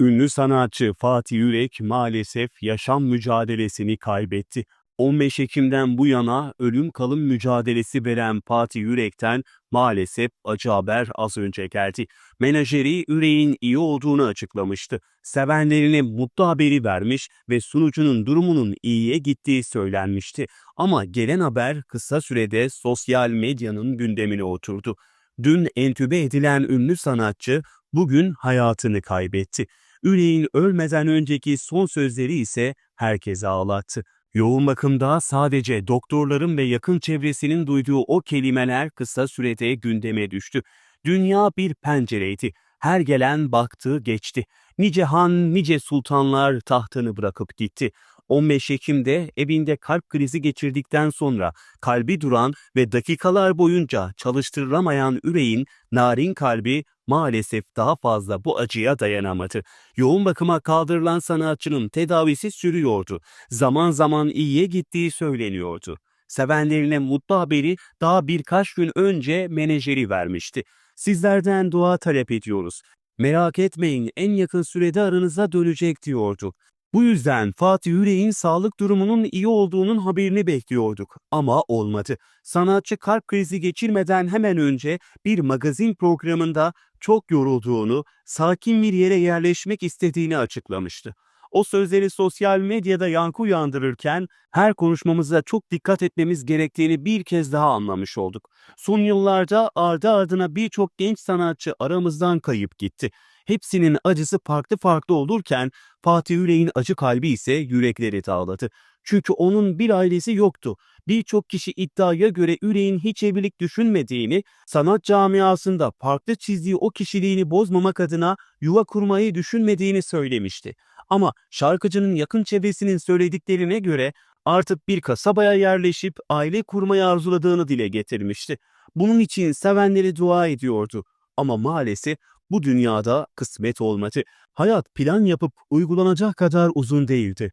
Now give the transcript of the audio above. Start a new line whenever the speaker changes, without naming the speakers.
Ünlü sanatçı Fatih Yürek maalesef yaşam mücadelesini kaybetti. 15 Ekim'den bu yana ölüm kalım mücadelesi veren Fatih Yürek'ten maalesef acı haber az önce geldi. Menajeri Yürek'in iyi olduğunu açıklamıştı. Sevenlerine mutlu haberi vermiş ve sunucunun durumunun iyiye gittiği söylenmişti. Ama gelen haber kısa sürede sosyal medyanın gündemine oturdu. Dün entübe edilen ünlü sanatçı bugün hayatını kaybetti. Üreğin ölmeden önceki son sözleri ise herkese ağlattı. Yoğun bakımda sadece doktorların ve yakın çevresinin duyduğu o kelimeler kısa sürede gündeme düştü. Dünya bir pencereydi. Her gelen baktı geçti. Nice han, nice sultanlar tahtını bırakıp gitti. 15 Ekim'de evinde kalp krizi geçirdikten sonra kalbi duran ve dakikalar boyunca çalıştırılamayan üreğin narin kalbi maalesef daha fazla bu acıya dayanamadı. Yoğun bakıma kaldırılan sanatçının tedavisi sürüyordu. Zaman zaman iyiye gittiği söyleniyordu. Sevenlerine mutlu haberi daha birkaç gün önce menajeri vermişti. Sizlerden dua talep ediyoruz. Merak etmeyin en yakın sürede aranıza dönecek diyordu. Bu yüzden Fatih Yüreğin sağlık durumunun iyi olduğunun haberini bekliyorduk ama olmadı. Sanatçı kalp krizi geçirmeden hemen önce bir magazin programında çok yorulduğunu, sakin bir yere yerleşmek istediğini açıklamıştı. O sözleri sosyal medyada yankı uyandırırken her konuşmamıza çok dikkat etmemiz gerektiğini bir kez daha anlamış olduk. Son yıllarda ardı ardına birçok genç sanatçı aramızdan kayıp gitti. Hepsinin acısı farklı farklı olurken Fatih Yüreğin acı kalbi ise yürekleri dağladı. Çünkü onun bir ailesi yoktu. Birçok kişi iddiaya göre Yüreğin hiç evlilik düşünmediğini, sanat camiasında farklı çizdiği o kişiliğini bozmamak adına yuva kurmayı düşünmediğini söylemişti. Ama şarkıcının yakın çevresinin söylediklerine göre artık bir kasabaya yerleşip aile kurmayı arzuladığını dile getirmişti. Bunun için sevenleri dua ediyordu. Ama maalesef bu dünyada kısmet olmadı. Hayat plan yapıp uygulanacak kadar uzun değildi.